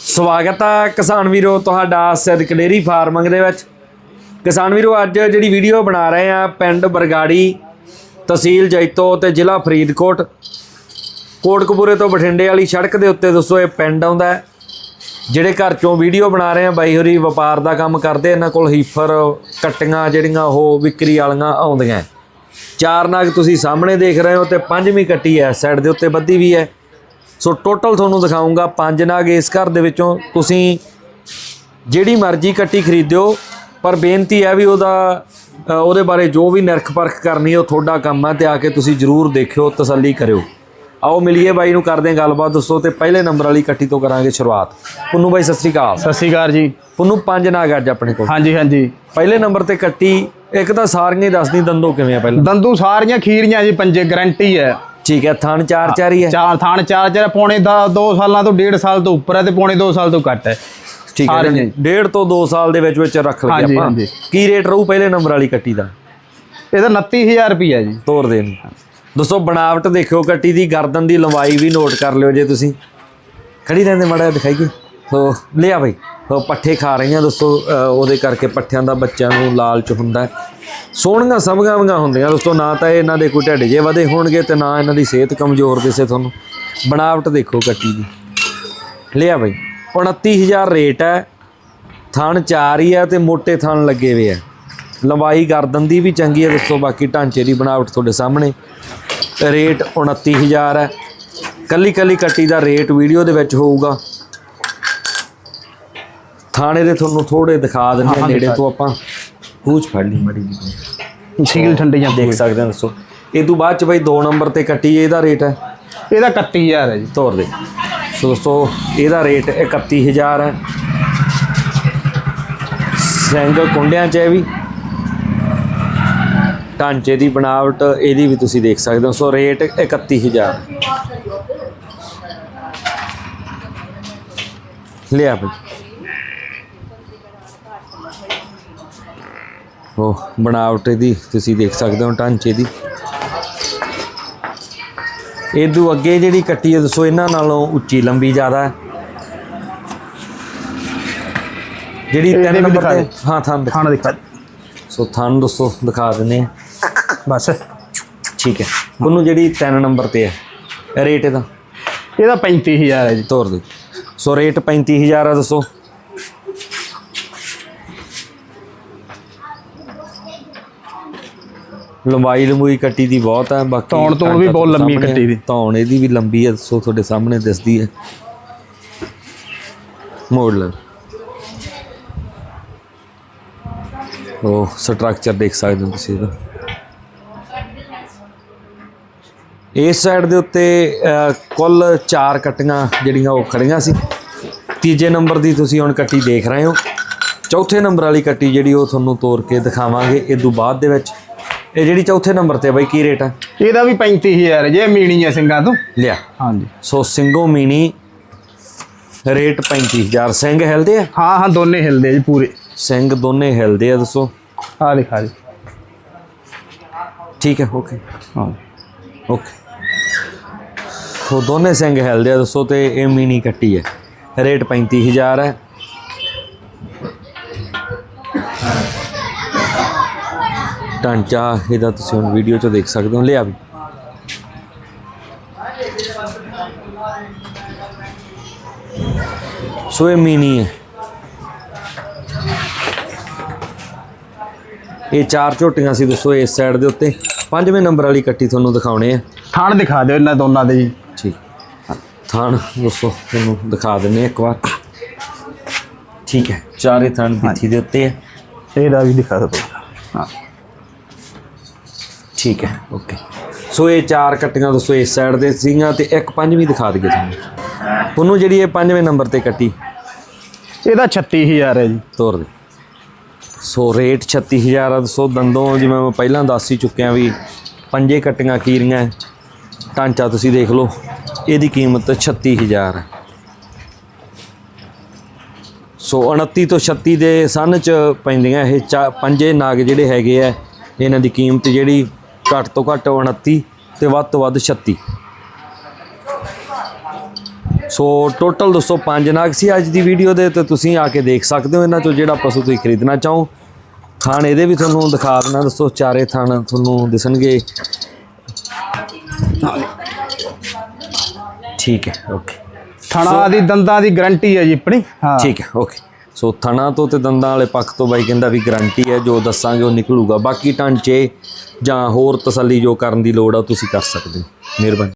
ਸਵਾਗਤ ਹੈ ਕਿਸਾਨ ਵੀਰੋ ਤੁਹਾਡਾ ਸਿੱਧਕ ਡੇਰੀ ਫਾਰਮਿੰਗ ਦੇ ਵਿੱਚ। ਕਿਸਾਨ ਵੀਰੋ, ਅੱਜ ਜਿਹੜੀ ਵੀਡੀਓ ਬਣਾ ਰਹੇ ਆ ਪਿੰਡ ਬਰਗਾੜੀ ਤਹਿਸੀਲ ਜੈਤੋ ਤੇ ਜ਼ਿਲ੍ਹਾ ਫਰੀਦਕੋਟ। ਕੋਟਕਪੂਰੇ ਤੋਂ ਬਠਿੰਡੇ ਵਾਲੀ ਸੜਕ ਦੇ ਉੱਤੇ ਦੱਸੋ ਇਹ ਪਿੰਡ ਆਉਂਦਾ ਜਿਹੜੇ ਘਰ ਚੋਂ ਵੀਡੀਓ ਬਣਾ ਰਹੇ ਆ, ਬਾਈ ਹੋਰੀ ਵਪਾਰ ਦਾ ਕੰਮ ਕਰਦੇ ਇਹਨਾਂ ਕੋਲ ਹੀਫਰ, ਕੱਟੀਆਂ ਜਿਹੜੀਆਂ ਉਹ ਵਿਕਰੀ ਵਾਲੀਆਂ ਆਉਂਦੀਆਂ ਚਾਰ ਨਾਗ ਤੁਸੀਂ ਸਾਹਮਣੇ ਦੇਖ ਰਹੇ ਹੋ ਤੇ ਪੰਜਵੀਂ ਕੱਟੀ ਹੈ, ਸਾਈਡ ਦੇ ਉੱਤੇ ਬੱਧੀ ਵੀ ਹੈ। ਸੋ ਟੋਟਲ ਤੁਹਾਨੂੰ ਦਿਖਾਉਂਗਾ ਪੰਜ ਨਾਗ ਇਸ ਘਰ ਦੇ ਵਿੱਚੋਂ। ਤੁਸੀਂ ਜਿਹੜੀ ਮਰਜ਼ੀ ਕੱਟੀ ਖਰੀਦਿਓ ਪਰ ਬੇਨਤੀ ਹੈ ਵੀ ਉਹਦਾ ਉਹਦੇ ਬਾਰੇ ਜੋ ਵੀ ਨਿਰਖ ਪਰਖ ਕਰਨੀ ਉਹ ਤੁਹਾਡਾ ਕੰਮ ਹੈ ਤੇ ਆ ਕੇ ਤੁਸੀਂ ਜ਼ਰੂਰ ਦੇਖਿਓ ਤਸੱਲੀ ਕਰਿਓ। ਆਓ ਮਿਲੀਏ ਬਾਈ ਨੂੰ ਕਰਦੇ ਹਾਂ ਗੱਲਬਾਤ ਦੱਸੋ ਤੇ ਪਹਿਲੇ ਨੰਬਰ ਵਾਲੀ ਕੱਟੀ ਤੋਂ ਕਰਾਂਗੇ ਸ਼ੁਰੂਆਤ। ਪੁੰਨੂ ਬਾਈ ਸਤਿ ਸ੍ਰੀ ਅਕਾਲ। ਸਤਿ ਸ਼੍ਰੀ ਅਕਾਲ ਜੀ। ਪੁੰਨੂ ਪੰਜ ਨਾਗ ਅੱਜ ਆਪਣੇ ਕੋਲ। ਹਾਂਜੀ ਹਾਂਜੀ। ਪਹਿਲੇ ਨੰਬਰ ਤੇ ਕੱਟੀ ਇੱਕ ਤਾਂ ਸਾਰੀਆਂ ਹੀ ਦੱਸਦੀ ਦੰਦੋ ਕਿਵੇਂ ਆ ਪਹਿਲਾਂ? ਦੰਦੂ ਸਾਰੀਆਂ ਖੀਰੀਆਂ ਜੀ ਪੰਜੇ ਗਾਰੰਟੀ ਹੈ। ਠੀਕ ਹੈ ਥਣ ਚਾਰ ਚਾਰ ਹੀ। ਹੈ ਚਾਰ ਥਾਣ ਚਾਰ ਚਾਰ ਪੌਣੇ ਦਾ 2 ਸਾਲਾਂ ਤੋਂ 1.5 ਸਾਲ ਤੋਂ ਉੱਪਰ ਹੈ ਤੇ ਪੌਣੇ 2 ਸਾਲ ਤੋਂ ਘੱਟ ਹੈ। ਠੀਕ ਹੈ। ਡੇਢ ਤੋਂ 2 ਸਾਲ ਦੇ ਵਿੱਚ ਵਿੱਚ ਰੱਖ ਲਈਏ ਆਪਾਂ। ਕੀ ਰੇਟ ਰਹੂ ਪਹਿਲੇ ਨੰਬਰ ਵਾਲੀ ਕੱਟੀ ਦਾ? ਇਹਦਾ 29000 ਰੁਪਈਆ ਜੀ। ਤੋਰ ਦੇ ਨੂੰ ਦੋਸਤੋ ਬਣਾਵਟ ਦੇਖਿਓ ਕੱਟੀ ਦੀ ਗਰਦਨ ਦੀ ਲੰਬਾਈ ਵੀ ਨੋਟ ਕਰ ਲਿਓ ਜੇ ਤੁਸੀਂ। ਖੜੀ ਰਹਿੰਦੇ ਮੜਾ ਦਿਖਾਈਏ। ਸੋ ਲਿਆ ਬਈ। ਸੋ ਪੱਠੇ ਖਾ ਰਹੀਆਂ ਦੋਸਤੋ ਅ, ਉਹਦੇ ਕਰਕੇ ਪੱਠਿਆਂ ਦਾ ਬੱਚਿਆਂ ਨੂੰ ਲਾਲਚ ਹੁੰਦਾ ਹੈ। ਸੋਹਣੀਆਂ ਸਭਗਾਂ ਹੁੰਦੀਆਂ ਦੋਸਤੋ ਨਾ ਤਾਂ ਇਹਨਾਂ ਦੇ ਕੋਈ ਢਿੱਡ ਜੇ ਵਧੇ ਹੋਣਗੇ ਤੇ ਨਾ ਇਹਨਾਂ ਦੀ ਸਿਹਤ ਕਮਜ਼ੋਰ ਦਿਸੇ ਤੁਹਾਨੂੰ। ਬਣਾਵਟ ਦੇਖੋ ਕੱਟੀ ਦੀ। ਲਿਆ ਬਈ। 29000 ਰੇਟ ਹੈ। ਥਣ ਚਾਰ ਹੀ ਹੈ ਤੇ ਮੋਟੇ ਥਣ ਲੱਗੇ ਹੋਏ ਆ ਲੰਬਾਈ ਗਰਦਨ ਦੀ ਵੀ ਚੰਗੀ ਹੈ ਦੱਸੋ ਬਾਕੀ ਢਾਂਚੇ ਦੀ ਬਣਾਵਟ ਤੁਹਾਡੇ ਸਾਹਮਣੇ। ਰੇਟ 29000 ਹੈ। ਕੱਲੀ ਕੱਲੀ ਕੱਟੀ ਦਾ ਰੇਟ ਵੀਡੀਓ ਦੇ ਵਿੱਚ ਹੋਊਗਾ। ਥਾਣੇ ਦੇ ਤੁਹਾਨੂੰ ਥੋੜੇ ਦਿਖਾ ਦਿੰਦੇ ਹਾਂ, ਨੇੜੇ ਤੋਂ ਆਪਾਂ। ਪੂਛ ਫੜ ਲਈ ਮੜੀ ਜੀ ਸੀਲ ਠੰਡੇ ਜਾਂ ਦੇਖ ਸਕਦੇ ਹੋ ਦੱਸੋ। ਇਹ ਤੋਂ ਬਾਅਦ ਚ ਬਈ 2 ਨੰਬਰ ਤੇ ਕੱਟੀ ਇਹਦਾ ਰੇਟ ਹੈ? ਇਹਦਾ 31000 ਹੈ ਜੀ। ਤੋਰ ਦੇ। ਸੋ ਦੋਸਤੋ ਇਹਦਾ ਰੇਟ 31000 ਹੈ। ਸਿੰਘ ਕੁੰਡਿਆਂ 'ਚ ਹੈ ਵੀ। ਢਾਂਚੇ ਦੀ ਬਣਾਵਟ ਇਹਦੀ ਵੀ ਤੁਸੀਂ ਦੇਖ ਸਕਦੇ ਹੋ। ਸੋ ਰੇਟ 31000 ਲਿਆ ਬਈ। ਉਹ ਬਣਾਵਟ ਇਹਦੀ ਤੁਸੀਂ ਦੇਖ ਸਕਦੇ ਹੋ ਢਾਂਚੇ ਦੀ। ਇਦੋਂ ਅੱਗੇ ਜਿਹੜੀ ਕੱਟੀ ਹੈ ਦੱਸੋ ਇਹਨਾਂ ਨਾਲੋਂ ਉੱਚੀ ਲੰਬੀ ਜ਼ਿਆਦਾ ਹੈ। ਜਿਹੜੀ ਇਹਦੇ ਤਿੰਨ ਨੰਬਰ ਤੇ ਦੇ। ਹਾਂ ਥਾਂ ਦਿਖਾ ਥਾਣ ਦਿਖਾ ਸੋ ਥਾਂ ਦੱਸੋ ਦਿਖਾ ਦਿੰਦੇ ਆ ਬਸ। ਠੀਕ ਹੈ। ਉਹਨੂੰ ਜਿਹੜੀ ਤਿੰਨ ਨੰਬਰ ਤੇ ਹੈ ਰੇਟ ਇਹਦਾ? ਇਹਦਾ 35000 ਹੈ ਜੀ। ਤੋਰ ਦੇ ਸੋ ਰੇਟ 35000 ਹੈ ਦੱਸੋ। ਲੰਬਾਈ ਲੰਬੂਈ ਕੱਟੀ ਦੀ ਬਹੁਤ ਹੈ ਬਾਕੀ ਧੌਣ ਧੂਣ ਵੀ ਬਹੁਤ ਲੰਮੀ ਕੱਟੀ ਦੀ। ਧੌਣ ਇਹਦੀ ਵੀ ਲੰਬੀ ਹੈ ਦੱਸੋ ਤੁਹਾਡੇ ਸਾਹਮਣੇ ਦਿਸਦੀ ਹੈ ਮੋੜ ਲੈ ਉਹ ਸਟਰਕਚਰ ਦੇਖ ਸਕਦੇ ਹੋ ਤੁਸੀਂ ਇਹਦਾ। ਇਸ ਸਾਈਡ ਦੇ ਉੱਤੇ ਕੁੱਲ 4 ਕੱਟੀਆਂ ਜਿਹੜੀਆਂ ਉਹ ਖੜੀਆਂ ਸੀ। ਤੀਜੇ ਨੰਬਰ ਦੀ ਤੁਸੀਂ ਹੁਣ ਕੱਟੀ ਦੇਖ ਰਹੇ ਹੋ। ਚੌਥੇ ਨੰਬਰ ਵਾਲੀ ਕੱਟੀ ਜਿਹੜੀ ਉਹ ਤੁਹਾਨੂੰ ਤੋੜ ਕੇ ਦਿਖਾਵਾਂਗੇ। ਇਹ ਤੋਂ ਬਾਅਦ ਦੇ ਵਿੱਚ ਇਹ ਜਿਹੜੀ ਚੌਥੇ ਨੰਬਰ ਤੇ ਬਾਈ ਕੀ ਰੇਟ ਹੈ ਇਹਦਾ ਵੀ 35000 ਹੈ ਜੇ ਮੀਣੀ ਹੈ ਸਿੰਘਾਂ ਤੋਂ। ਲਿਆ। ਹਾਂਜੀ। ਸੋ ਸਿੰਘੋ ਮੀਨੀ ਰੇਟ 35000 ਸਿੰਘ ਹਿਲਦੇ ਆ? ਹਾਂ ਹਾਂ ਦੋਨੇ ਹਿਲਦੇ ਆ ਜੀ ਪੂਰੇ। ਸਿੰਘ ਦੋਨੇ ਹਿਲਦੇ ਆ ਦੱਸੋ। ਆਹ ਦਿਖਾ ਜੀ। ਠੀਕ ਹੈ ਓਕੇ। ਹਾਂ। ਓਕੇ। ਸੋ ਦੋਨੇ ਸਿੰਘ ਹਿਲਦੇ ਆ ਦੱਸੋ ਤੇ ਇਹ ਮੀਨੀ ਕੱਟੀ ਹੈ ਰੇਟ 35000 ਹੈ ਢਾਂਚਾ ਇਹਦਾ ਤੁਸੀਂ ਹੁਣ ਵੀਡੀਓ 'ਚ ਦੇਖ ਸਕਦੇ ਹੋ ਲਿਆ ਵੀ। ਸੋ ਇਹ ਮੀਨੀ ਹੈ। ਇਹ ਚਾਰ ਝੋਟੀਆਂ ਸੀ ਦੱਸੋ ਇਸ ਸਾਈਡ ਦੇ ਉੱਤੇ। ਪੰਜਵੇਂ ਨੰਬਰ ਵਾਲੀ ਕੱਟੀ ਤੁਹਾਨੂੰ ਦਿਖਾਉਣੇ ਆ। ਥਾਣ ਦਿਖਾ ਦਿਓ ਇਹਨਾਂ ਦੋਨਾਂ ਦੇ ਜੀ। ਠੀਕ। ਥਾਣ ਦੱਸੋ ਤੁਹਾਨੂੰ ਦਿਖਾ ਦਿੰਨੇ ਇੱਕ ਵਾਰ। ਠੀਕ ਹੈ ਚਾਰੇ ਥਾਣ ਪਿੱਠੀ ਦੇ ਉੱਤੇ ਹੈ। ਇਹਦਾ ਵੀ ਦਿਖਾ ਦਿਓ। ਹਾਂ। ਠੀਕ ਹੈ ਓਕੇ ਸੋ ਇਹ ਚਾਰ ਕੱਟੀਆਂ ਦੱਸੋ ਇਸ ਸਾਈਡ ਦੇ ਸੀਗੀਆਂ ਤੇ ਇੱਕ ਪੰਜਵੀਂ ਦਿਖਾ ਦਈਏ ਤੁਹਾਨੂੰ। ਉਹਨੂੰ ਜਿਹੜੀ ਇਹ ਪੰਜਵੇਂ ਨੰਬਰ ਤੇ ਕੱਟੀ? ਇਹਦਾ 36000 ਹੈ ਜੀ। ਤੋਰ ਦੇ। ਸੋ ਰੇਟ 36000 ਆ ਦੱਸੋ ਦੰਦੋਂ ਜਿਵੇਂ ਮੈਂ ਪਹਿਲਾਂ ਦੱਸ ਹੀ ਚੁੱਕਿਆ ਵੀ ਪੰਜੇ ਕੱਟੀਆਂ ਕੀਰੀਆਂ। ਢਾਂਚਾ ਤੁਸੀਂ ਦੇਖ ਲਓ ਇਹਦੀ ਕੀਮਤ 36000 ਹੈ ਸੋ 29 ਤੋਂ 36 ਦੇ ਸਨ ਚ ਪੈਂਦੀਆਂ ਇਹ ਪੰਜੇ ਨਾਗ ਜਿਹੜੇ ਹੈਗੇ ਆ ਇਹਨਾਂ ਦੀ ਕੀਮਤ ਜਿਹੜੀ ਘੱਟ ਤੋਂ ਘੱਟ 29 ਤੇ ਵੱਧ ਤੋਂ ਵੱਧ 36 ਸੋ ਟੋਟਲ ਦੋਸਤੋ ਪੰਜ ਨਾਗ ਸੀ ਅੱਜ ਦੀ ਵੀਡੀਓ ਦੇ ਤੇ ਤੁਸੀਂ ਆ ਕੇ ਦੇਖ ਸਕਦੇ ਹੋ ਇਹਨਾਂ ਚੋਂ ਜਿਹੜਾ ਪਸ਼ੂ ਤੁਸੀਂ ਖਰੀਦਣਾ ਚਾਹੋ। ਥਾਣ ਇਹਦੇ ਵੀ ਤੁਹਾਨੂੰ ਦਿਖਾ ਦੇਣਾ ਦੋਸਤੋ ਚਾਰੇ ਥਾਣ ਤੁਹਾਨੂੰ ਦਿਸਣਗੇ। ਠੀਕ ਹੈ ਓਕੇ ਥਣਾ ਦੀ ਦੰਦਾਂ ਦੀ ਗਾਰੰਟੀ ਹੈ ਜੀ ਆਪਣੀ। ਹਾਂ। ਠੀਕ ਹੈ ਓਕੇ ਸੋ ਥਣਾ ਤੋਂ ਤੇ ਦੰਦਾਂ ਵਾਲੇ ਪੱਖ ਤੋਂ ਬਾਈ ਕਹਿੰਦਾ ਵੀ ਗਾਰੰਟੀ ਹੈ, ਜੋ ਦੱਸਾਂਗੇ ਉਹ ਨਿਕਲੂਗਾ। ਬਾਕੀ ਢਾਂਚੇ ਜਾਂ ਹੋਰ ਤਸੱਲੀ ਜੋ ਕਰਨ ਦੀ ਲੋੜ ਆ, ਉਹ ਤੁਸੀਂ ਕਰ ਸਕਦੇ ਹੋ। ਮਿਹਰਬਾਨੀ।